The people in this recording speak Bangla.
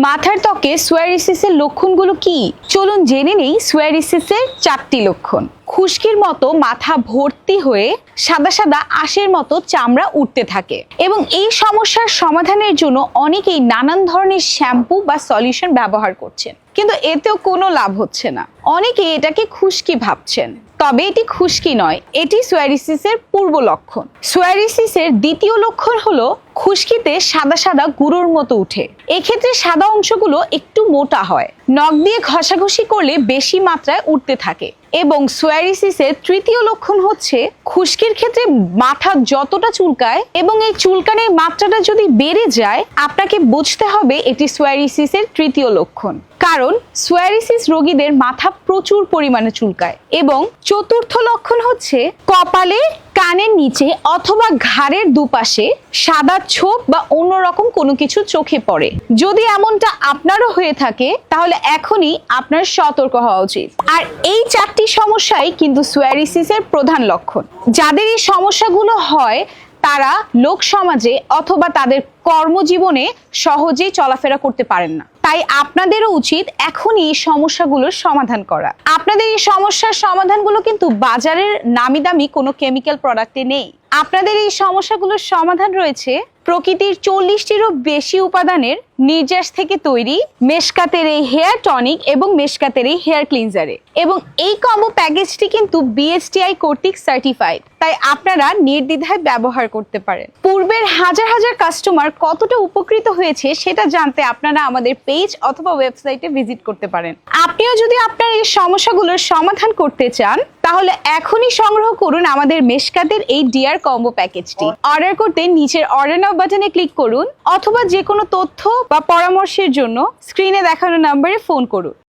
মাথার ত্বকে সোয়ারিসিসের লক্ষণগুলো কি? চলুন জেনে নেই সোয়ারিসিসের চারটি লক্ষণ। খুশকির মতো মাথা ভর্তি হয়ে সাদা সাদা আঁশের মতো চামড়া উঠতে থাকে এবং এই সমস্যার সমাধানের জন্য অনেকেই নানান ধরনের শ্যাম্পু বা সলিউশন ব্যবহার করছেন। কিন্তু এতেও কোনো লাভ হচ্ছে না। অনেকে এটাকে খুশকি ভাবছেন। তবে এটি খুশকি নয়, এটি সোয়ারিসিসের পূর্ব লক্ষণ। সোয়ারিসিসের দ্বিতীয় লক্ষণ হলো খুশকিতে সাদা সাদা গুঁড়োর মতো উঠে। এক্ষেত্রে সাদা অংশগুলো একটু মোটা হয়। নখ দিয়ে ঘষাঘষি করলে বেশি মাত্রায় উঠতে থাকে। এবং সোয়ারিসিসের তৃতীয় লক্ষণ হচ্ছে খুশকির ক্ষেত্রে মাথা যতটা চুলকায় এবং এই চুলকানির মাত্রাটা যদি বেড়ে যায়, আপনাকে বুঝতে হবে এটি সোয়ারিসিসের তৃতীয় লক্ষণ। কারণ সোয়ারিসিস রোগীদের মাথা প্রচুর পরিমাণে চুলকায় এবং চতুর্থ লক্ষণ হচ্ছে কপালে কানের নিচে অথবা ঘাড়ের দুপাশে সাদা ছোপ বা অন্যরকম কোনো কিছু চোখে পড়ে। যদি এমনটা আপনারও হয়ে থাকে, তাহলে এখনই আপনার সতর্ক হওয়া উচিত। আর এই চারটি সমস্যাই কিন্তু সোয়ারিসিসের প্রধান লক্ষণ। যাদের এই সমস্যাগুলো হয়, তারা লোক সমাজে অথবা তাদের কর্মজীবনে সহজেই চলাফেরা করতে পারেন না। তাই আপনাদেরও উচিত এখনই এই সমস্যাগুলোর সমাধান করা। আপনাদের এই সমস্যার সমাধানগুলো কিন্তু বাজারের নামি দামি কোনো কেমিক্যাল প্রোডাক্টে নেই। আপনাদের এই সমস্যাগুলোর সমাধান রয়েছে প্রকৃতির চল্লিশটিরও বেশি উপাদানের নির্যাস থেকে তৈরি মেশকাতের এই হেয়ার টনিক এবং মেশকাতের এই হেয়ার ক্লিনজারে। এবং এই কম্বো প্যাকেজটি কিন্তু বিএসটিআই কর্তৃক সার্টিফাইড তাই আপনারা নির্দ্বিধায় ব্যবহার করতে পারেন। পূর্বের হাজার হাজার কাস্টমার কতটা উপকৃত হয়েছে সেটা জানতে আপনারা আমাদের পেজ অথবা ওয়েবসাইটে ভিজিট করতে পারেন। আপনিও যদি আপনার এই সমস্যাগুলোর সমাধান করতে চান তাহলে এখনই সংগ্রহ করুন আমাদের মেশকাতের এই ডিয়ার কম্বো প্যাকেজটি। অর্ডার করতে নিচের অর্ডার নাও বাটনে ক্লিক করুন, অথবা যে কোনো তথ্য বা পরামর্শের জন্য স্ক্রিনে দেখানো নাম্বারে ফোন করুন।